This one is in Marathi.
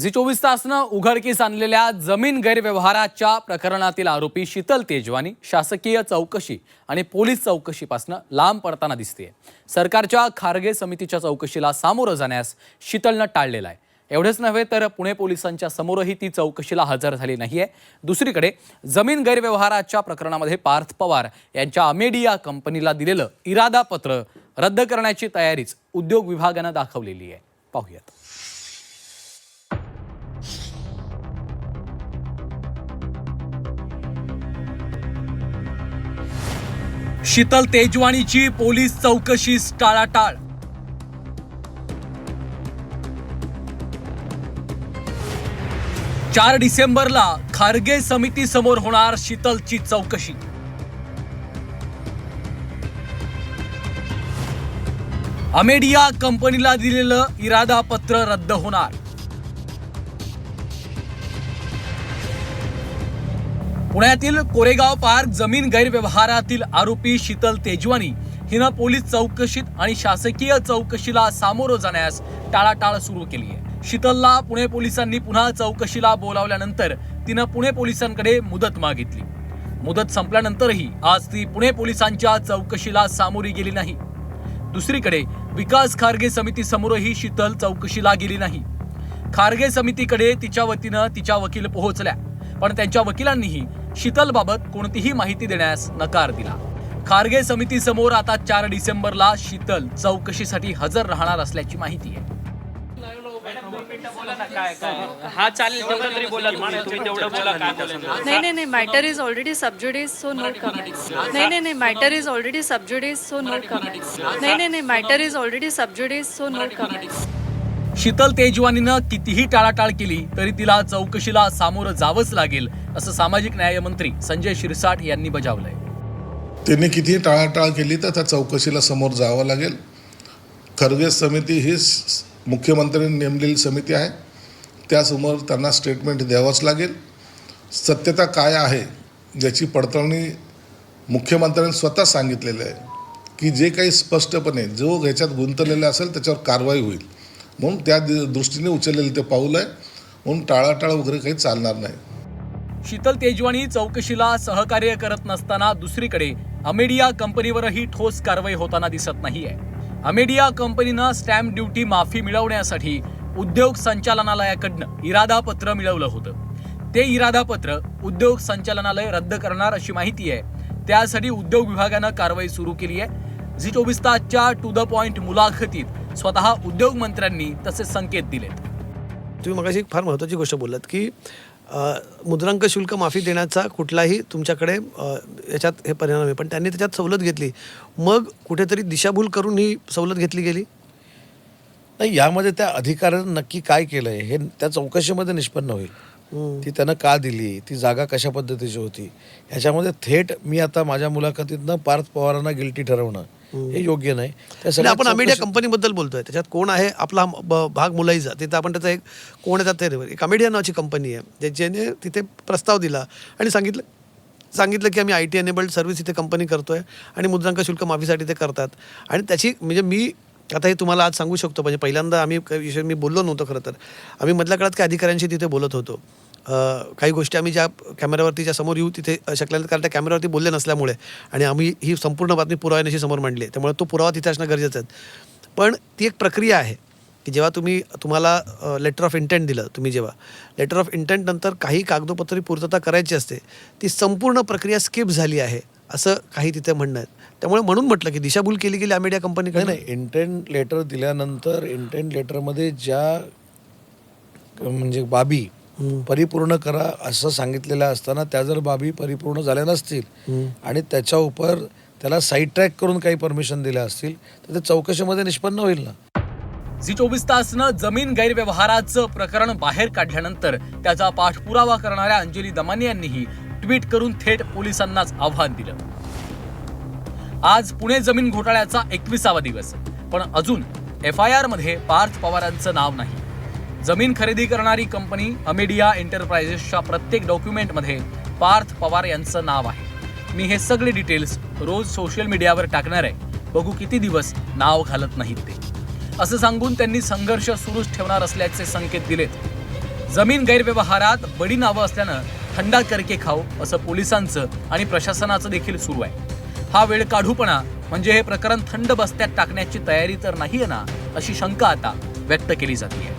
झी चोवीस तासनं उघडकीस आणलेल्या जमीन गैरव्यवहाराच्या प्रकरणातील आरोपी शीतल तेजवानी शासकीय चौकशी आणि पोलीस चौकशीपासून लांब पडताना दिसते सरकारच्या खारगे समितीच्या चौकशीला सामोरं जाण्यास शीतलनं टाळलेलं आहे. एवढेच नव्हे तर पुणे पोलिसांच्या समोरही ती चौकशीला हजर झाली नाहीये. दुसरीकडे जमीन गैरव्यवहाराच्या प्रकरणामध्ये पार्थ पवार यांच्या अमेडिया कंपनीला दिलेलं इरादा पत्र रद्द करण्याची तयारीच उद्योग विभागानं दाखवलेली आहे. पाहूयात. शीतल तेजवानीची पोलीस चौकशी टाळाटाळ. चार डिसेंबरला खारगे समिती समोर होणार शीतलची चौकशी. अमेडिया कंपनीला दिलेलं इरादा पत्र रद्द होणार. पुण्यातील कोरेगाव पार्क जमीन गैरव्यवहारातील आरोपी शीतल तेजवानी हिनं पोलीस चौकशीत आणि शासकीय चौकशीला सामोरं जाण्यास टाळाटाळ सुरू केली आहे. शीतलला पुणे पोलिसांनी पुन्हा चौकशीला बोलावल्यानंतर तिनं पुणे पोलिसांकडे मुदत मागितली. मुदत संपल्यानंतरही आज ती पुणे पोलिसांच्या चौकशीला सामोरी गेली नाही. दुसरीकडे विकास खारगे समिती समोरही शीतल चौकशीला गेली नाही. खारगे समितीकडे तिच्या वतीनं तिच्या वकील पोहोचल्या पण त्यांच्या वकिलांनीही शीतलबाबत कोणतीही माहिती देण्यास नकार दिला. खारगे समिती समोर आता चार डिसेंबरला शीतल चौकशीसाठी हजर राहणार असल्याची माहिती आहे. हा चालेल तेवढं तरी बोला तुम्ही. तुम्ही तेवढं बोला काय बोलायचं. नाही नाही नाही matter is already sub judice so no comments नाही नाही नाही matter is already sub judice so no comments नाही नाही नाही matter is already sub judice so no comments Sheetal तेजवानीनं कितीही टाळाटाळ केली तरी तिला चौकशीला सामोरं जावंच लागेल असं सामाजिक न्यायमंत्री संजय शिरसाट यांनी बजावलंय. त्यांनी कितीही टाळाटाळ केली तर त्या चौकशीला समोर जावं लागेल. खरगे समिती ही मुख्यमंत्र्यांनी नेमलेली समिती आहे. त्यासमोर त्यांना स्टेटमेंट द्यावंच लागेल. सत्यता काय आहे याची पडताळणी मुख्यमंत्र्यांनी स्वतः सांगितलेलं आहे. की जे काही स्पष्टपणे जो ह्याच्यात गुंतलेला असेल त्याच्यावर कारवाई होईल. म्हणून त्या दृष्टीने उचललेलं ते पाऊल आहे. म्हणून टाळाटाळ वगैरे काही चालणार नाही. शीतल तेजवानी चौकशीला सहकार्य करत नसताना दुसरीकडे अमेडिया कंपनीवरही ठोस कारवाई होताना दिसत नाहीये. अमेडिया कंपनीनं स्टॅम्प ड्युटी माफी मिळवण्यासाठी उद्योग संचालनालयाकडनं इरादापत्र मिळवलं होतं. ते इरादापत्र उद्योग संचालनालय रद्द करणार अशी माहिती आहे. त्यासाठी उद्योग विभागानं कारवाई सुरू केली आहे झी चोवीस तासच्या टू द पॉइंट मुलाखतीत स्वतः उद्योग मंत्र्यांनी तसे संकेत दिलेत. तुम्ही मगाशी एक फार महत्त्वाची गोष्ट बोललात की मुद्रांक शुल्क माफी देण्याचा कुठलाही तुमच्याकडे याच्यात हे परिणाम आहे पण त्यांनी त्याच्यात सवलत घेतली. मग कुठेतरी दिशाभूल करून ही सवलत घेतली गेली? नाही यामध्ये त्या अधिकाऱ्यानं नक्की काय केलंय हे त्या चौकशीमध्ये निष्पन्न होईल. ती त्यानं का दिली? ती जागा कशा पद्धतीची होती? ह्याच्यामध्ये थेट मी आता माझ्या मुलाखतीतनं पार्थ पवारांना गिल्टी ठरवणं हे योग्य नाही. त्या आपण अमेडिया कंपनीबद्दल बोलतोय. त्याच्यात कोण आहे? आपला भाग मुलाईचा तिथं आपण त्याचा एक कोण आहे त्यात ते- एक अमेडिया नावाची कंपनी आहे. ज्याच्याने तिथे प्रस्ताव दिला आणि सांगितलं सांगितलं की आम्ही आय टी एनेबल्ड सर्व्हिस इथे कंपनी करतोय आणि मुद्रांक शुल्क माफीसाठी ते करतात. आणि त्याची म्हणजे मी आता हे तुम्हाला आज सांगू शकतो. म्हणजे पहिल्यांदा आम्ही विषय मी बोललो नव्हतो खरं तर. आम्ही मधल्या काळात काही अधिकाऱ्यांशी तिथे बोलत होतो. काही गोष्टी आम्ही ज्या कॅमेऱ्यावरतीच्या समोर येऊ तिथे शकल्या नाहीत, कारण त्या कॅमेऱ्यावरती बोलले नसल्यामुळे आणि आम्ही ही संपूर्ण बातमी पुराव्याशी समोर मांडली आहे. त्यामुळे तो पुरावा तिथे असणं गरजेचं आहे. पण ती एक प्रक्रिया आहे की जेव्हा तुम्ही तुम्हाला लेटर ऑफ इंटेंट दिलं तुम्ही जेव्हा लेटर ऑफ इंटेंट नंतर काही कागदोपत्री पूर्तता करायची असते ती संपूर्ण प्रक्रिया स्किप झाली आहे असं काही तिथे म्हणणं आहे. त्यामुळे म्हणून म्हटलं की दिशाभूल केली गेली अमेडिया नाही कंपनीकडे नाही इंटेंट लेटर दिल्यानंतर इंटेंट लेटरमध्ये ज्या म्हणजे बाबी परिपूर्ण करा असं सांगितलेलं असताना त्या जर बाबी परिपूर्ण झाल्या नसतील आणि त्याच्या उपर त्याला साईड ट्रॅक करून काही परमिशन दिल्या असतील तर ते चौकशीमध्ये निष्पन्न होईल ना. झी चोवीस तासनं जमीन गैरव्यवहाराचं प्रकरण बाहेर काढल्यानंतर त्याचा पाठपुरावा करणाऱ्या अंजली दमानी यांनीही ट्विट करून थेट पोलिसांनाच आव्हान दिलं. आज पुणे जमीन घोटाळ्याचा एकविसावा दिवस पण अजून एफ आय आरमध्ये पार्थ पवारांचं नाव नाही. जमीन खरेदी करणारी कंपनी अमेडिया एंटरप्राइजेसच्या प्रत्येक डॉक्युमेंटमध्ये पार्थ पवार यांचं नाव आहे. मी हे सगळे डिटेल्स रोज सोशल मीडियावर टाकणार आहे. बघू किती दिवस नाव घालत नाहीत ते. असं सांगून त्यांनी संघर्ष सुरूच ठेवणार असल्याचे संकेत दिलेत. जमीन गैरव्यवहारात बडी नावं असल्यानं थंडा करके खाऊ असं पोलिसांचं आणि प्रशासनाचं देखील सुरू आहे. हा वेळ काढूपणा म्हणजे हे प्रकरण थंड बस्त्यात टाकण्याची तयारी तर नाहीये ना अशी शंका आता व्यक्त केली जाते